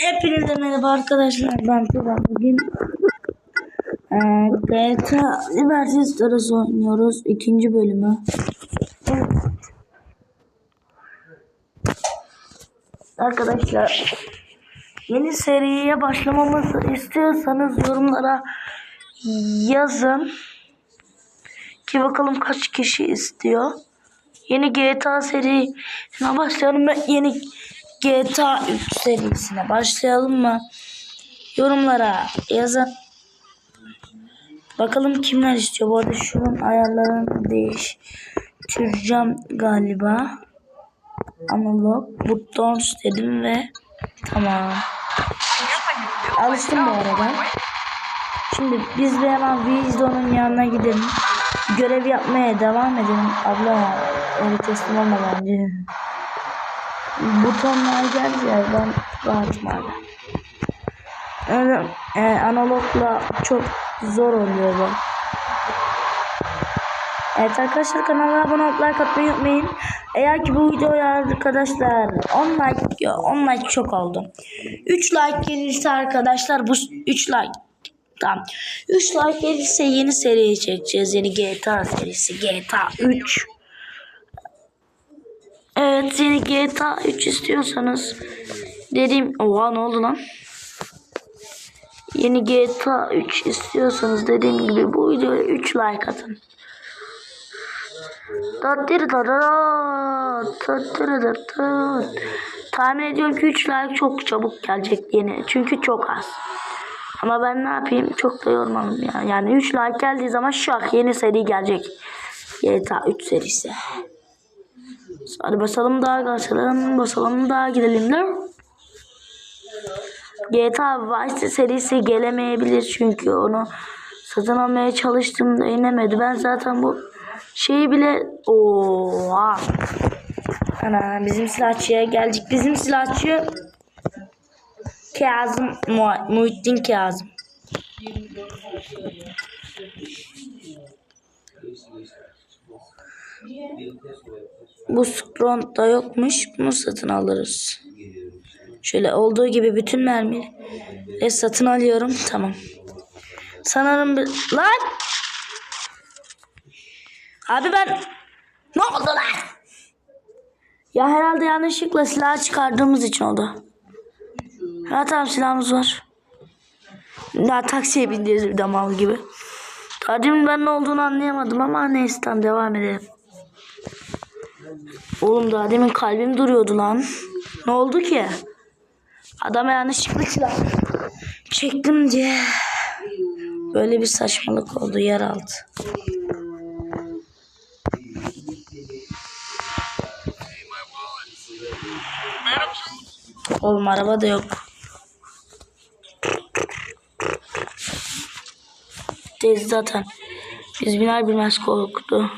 Hepinize merhaba arkadaşlar. Ben Tuba. Bugün eee GTA Liberty Stars oynuyoruz. ikinci bölümü. Arkadaşlar yeni seriye başlamamızı istiyorsanız yorumlara yazın. Ki bakalım kaç kişi istiyor. Yeni GTA serisine başlayalım mı? Yeni GTA 3 serisine başlayalım mı? Yorumlara yazın. Bakalım kimler istiyor. Bu arada şunun ayarlarını değiştireceğim galiba. Analog. Buttons dedim ve tamam. Alıştım bu arada. Şimdi biz bir hemen Wisdom'un yanına gidelim. Görev yapmaya devam edelim. Abla öyle teslim olma bence. Butonlar geldi ya ben hala. Öyle, e, analogla çok zor oluyor bu. Evet arkadaşlar kanala abone olup like unutmayın. Eğer ki bu videoya arkadaşlar 10 like 10 like çok oldu. 3 like gelirse arkadaşlar bu 3 like Tamam. 3 like gelirse yeni seriye çekeceğiz. Yeni GTA serisi. GTA 3. Evet yeni GTA 3 istiyorsanız dediğim oha ne oldu lan? Yeni GTA 3 istiyorsanız dediğim gibi bu videoya 3 like atın. Tahmin ediyorum ki 3 like çok çabuk gelecek yeni. Çünkü çok az. Ama ben ne yapayım? Çok da yormam ya. Yani 3 like geldiği zaman şak yeni seri gelecek. GTA 3 serisi. Hadi basalım daha basalım basalım daha gidelim de. GTA Vice serisi gelemeyebilir çünkü onu satın almaya çalıştığımda inemedi. Ben zaten bu şeyi bile oha. Ana bizim silahçıya geldik. Bizim silahçı Kazım Mu- Muhittin Kazım. Bu Spront da yokmuş. Bunu satın alırız. Şöyle olduğu gibi bütün mermi ve satın alıyorum. Tamam. Sanırım bir... Lan! Abi ben... Ne oldu lan? Ya herhalde yanlışlıkla silah çıkardığımız için oldu. Ha tamam silahımız var. Daha taksiye bineceğiz bir de mal gibi. Daha ben ne olduğunu anlayamadım ama neyse tamam devam edelim. Oğlum daha demin kalbim duruyordu lan. Ne oldu ki? Adama yanlışlıkla çektim diye. Böyle bir saçmalık oldu yeraltı. Oğlum araba da yok. Tez zaten. Biz biner bilmez korktu.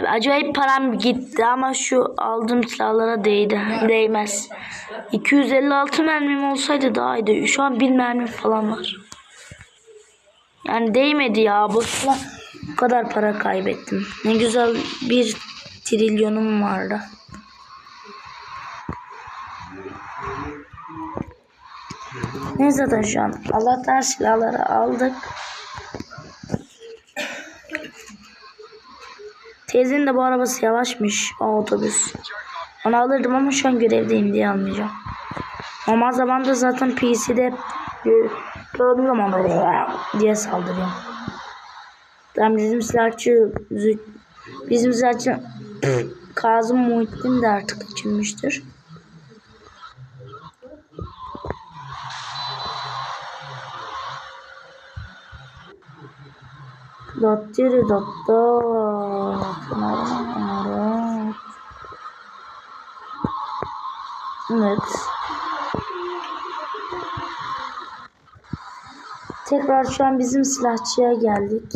Abi acayip param gitti ama şu aldığım silahlara değdi. Değmez. 256 mermim olsaydı daha iyiydi. Şu an 1000 mermim falan var. Yani değmedi ya. Boşuna bu kadar para kaybettim. Ne güzel bir trilyonum vardı. Ne zaten şu an Allah'tan silahları aldık. Teyzenin de bu arabası yavaşmış. O otobüs. Onu alırdım ama şu an görevdeyim diye almayacağım. Normal zamanda zaten PC'de gördüğüm zaman diye saldırıyorum. Tam bizim silahçı bizim silahçı Kazım Muhittin de artık açılmıştır. Dattiri datta. Evet. Tekrar şu an bizim silahçıya geldik.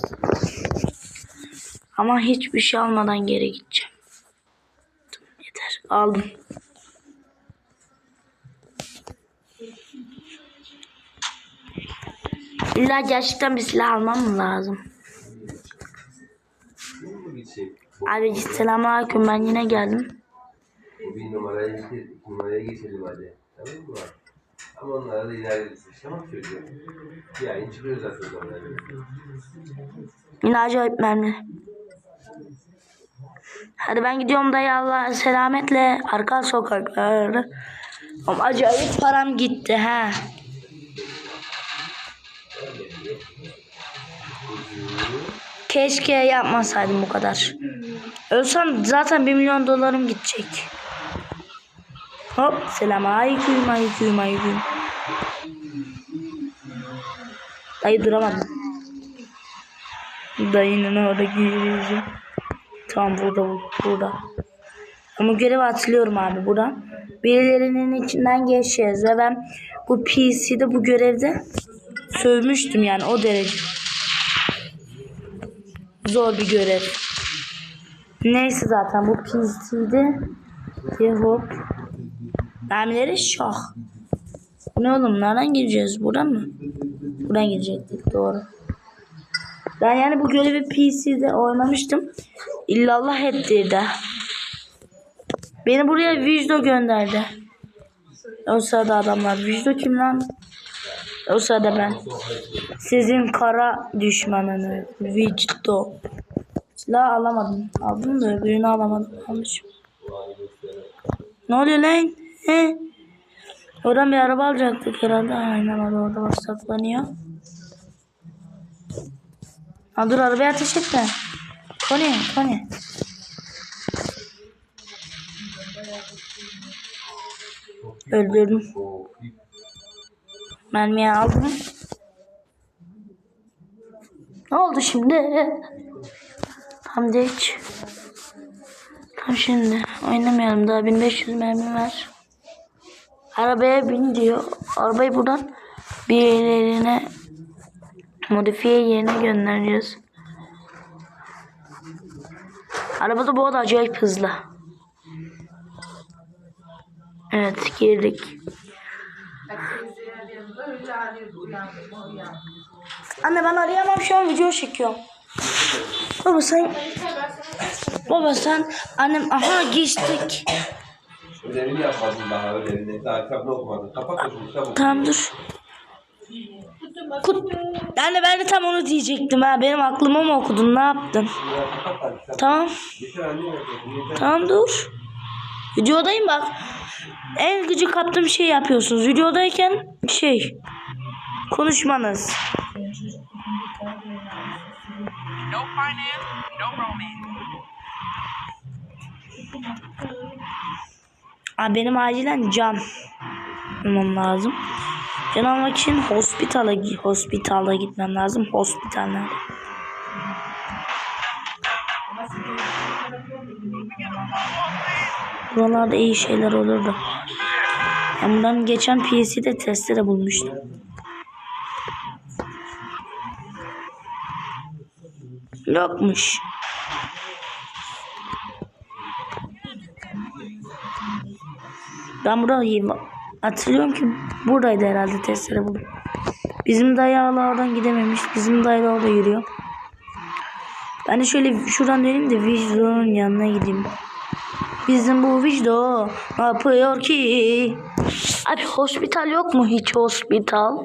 Ama hiçbir şey almadan geri gideceğim. Yeter. Aldım. İlla gerçekten bir silah almam lazım? Abi selamünaleyküm ben yine geldim. Bir numaraya iki numaraya geçelim hadi. Tamam mı? Ama onlara da sıçramak çocuğu. Bir ayın çıkıyor zaten onlara. Yine acayip mermi. Hadi ben gidiyorum dayı Allah selametle arka sokaklarda. Ama acayip param gitti ha. Keşke yapmasaydım bu kadar. Ölsem zaten 1 milyon dolarım gidecek. Hop selam aleyküm aleyküm aleyküm. Dayı duramadım. Dayının orada gireceğim. Tamam burada bu- burada. Ama görevi hatırlıyorum abi buradan. Birilerinin içinden geçeceğiz ve ben bu PC'de bu görevde sövmüştüm yani o derece. Zor bir görev. Neyse zaten bu PC'de diye hop. Mermileri şah. Ne oğlum nereden gireceğiz? Buradan mı? Buradan girecektik doğru. Ben yani bu görevi PC'de oynamıştım. İllallah ettirdi. Beni buraya Vicdo gönderdi. O sırada adamlar. Vicdo kim lan? O sırada ben. Sizin kara düşmanınız. Vicdo. La alamadım. Aldım da öbürünü alamadım. Almışım. Ne oluyor lan? He? Oradan bir araba alacaktık herhalde. Aynen orada orada bak saklanıyor. Ha dur arabaya ateş etme. Kone, Kone. Öldürdüm. Mermiyi aldım. Ne oldu şimdi? Tam geç. Tam şimdi. Oynamayalım daha 1500 mermi var. Arabaya bin diyor. Arabayı buradan bir yerine modifiye yerine göndereceğiz. Arabada bu arada acayip hızlı. Evet girdik. Anne ben arayamam şu an video çekiyorum. Baba sen Baba sen annem aha geçtik. Ödevini yapmadın daha ödevini. Daha kitabını okumadın. Kapat da şunu kitap Tamam dur. Kut. Yani ben de tam onu diyecektim ha. Benim aklıma mı okudun? Ne yaptın? Tamam. Anne. Tamam dur. Videodayım bak. En gıcık kaptığım şey yapıyorsunuz. Videodayken şey konuşmanız. No finance, no romance. Abi benim acilen can almam lazım. Can almak için hospitala, hospitala gitmem lazım. Hospital nerede? Buralarda iyi şeyler olurdu. Ben bundan geçen PC'de testere bulmuştum. Yokmuş. Ben burayı hatırlıyorum ki buradaydı herhalde testere buldum. Bizim dayı oradan gidememiş. Bizim dayı da orada yürüyor. Ben de şöyle şuradan döneyim de Vicdo'nun yanına gideyim. Bizim bu Vicdo ne yapıyor ki? Abi hospital yok mu hiç hospital?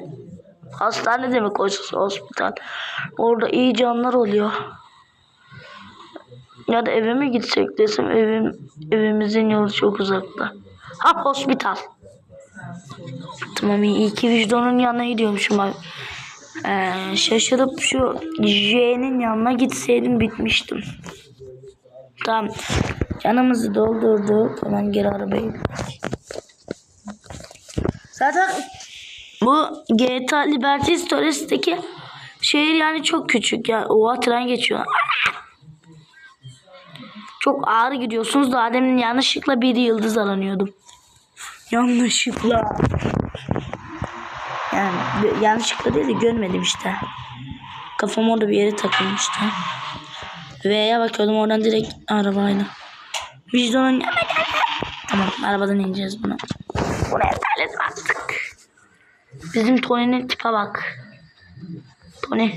Hastane demek oysa hospital. Orada iyi canlar oluyor. Ya da eve mi gitsek desem evim evimizin yolu çok uzakta. Ha hospital. Tamam iyi, ki vicdanın yanına gidiyormuşum abi. Ee, şaşırıp şu J'nin yanına gitseydim bitmiştim. Tamam. Canımızı doldurduk. Hemen geri arabaya. Zaten bu GTA Liberty Stories'teki şehir yani çok küçük ya. Oha tren geçiyor. Çok ağır gidiyorsunuz da Adem'in yanlışlıkla bir yıldız alanıyordum. Yanlışlıkla. Yani yanlışlıkla değil de görmedim işte. Kafam orada bir yere takılmıştı. V'ye bakıyordum oradan direkt arabayla. Vicdanın. Tamam arabadan ineceğiz bunu. Buraya terledim artık. Bizim Tony'nin tipe bak. Tony.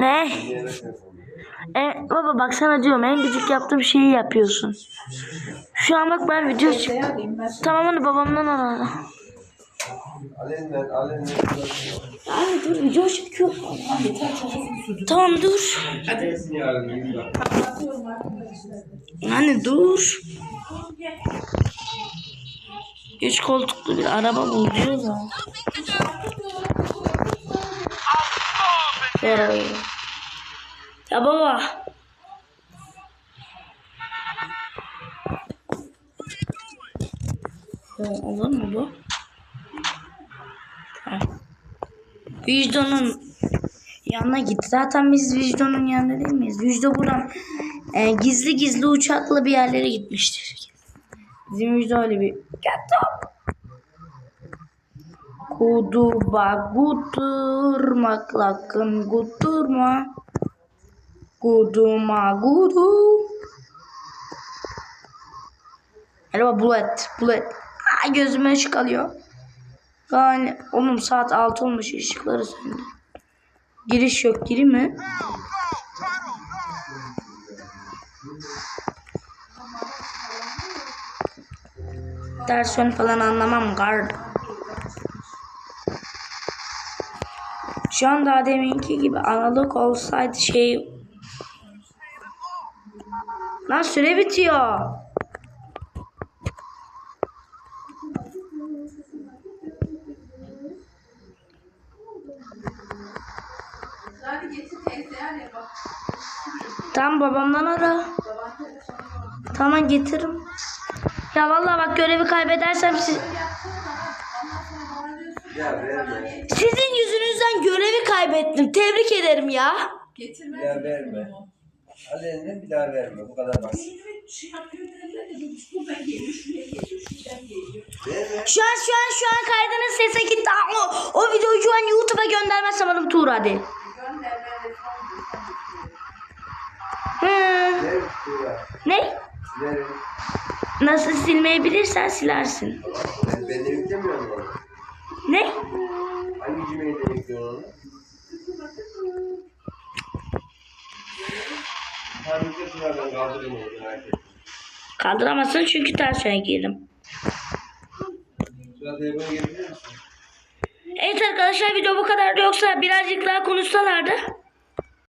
Ne? E, baba bak sana diyorum en gıcık yaptığım şeyi yapıyorsun. Şu an bak ben video çık. Tamam hadi babamdan ara. Al elinden, al elinden. Abi dur video çekiyor. Tamam dur. Yani dur. Üç koltuklu bir araba buluyoruz ama. Ya. ya baba. Olur mu bu? Tamam. Vicdanın yanına git. Zaten biz Vicdan'ın yanında değil miyiz? Vicdan buradan e, gizli gizli uçakla bir yerlere gitmiştir. Bizim Vicdan öyle bir get up. Kuduba guturmak lakın guturma. Guduma gudu. Merhaba Bulet. Bulet. Aa, gözüme ışık alıyor. Yani oğlum saat 6 olmuş ışıkları söndü. Giriş yok giri mi? Ders ön falan anlamam guard. Şu an daha deminki gibi analog olsaydı şey... Lan süre bitiyor. Tamam babamdan ara. Tamam getiririm. Ya vallahi bak görevi kaybedersem siz... Ya verme. Sizin yüzünüzden görevi kaybettim. Tebrik ederim ya. Ya verme. Al elinden bir daha verme. Bu kadar basit. Şu an şu an şu an kaydının sese gitti. O, o videoyu şu an YouTube'a göndermezsem alım Tuğ hadi. Hı. Ne? Verin. Nasıl silmeyi bilirsen silersin. Ben, ben de yüklemiyorum onu. Ne? Hangi cümleyi yüklüyorsun onu? Kaldıramazsın çünkü ters yöne girdim. Evet arkadaşlar video bu kadardı yoksa birazcık daha konuşsalardı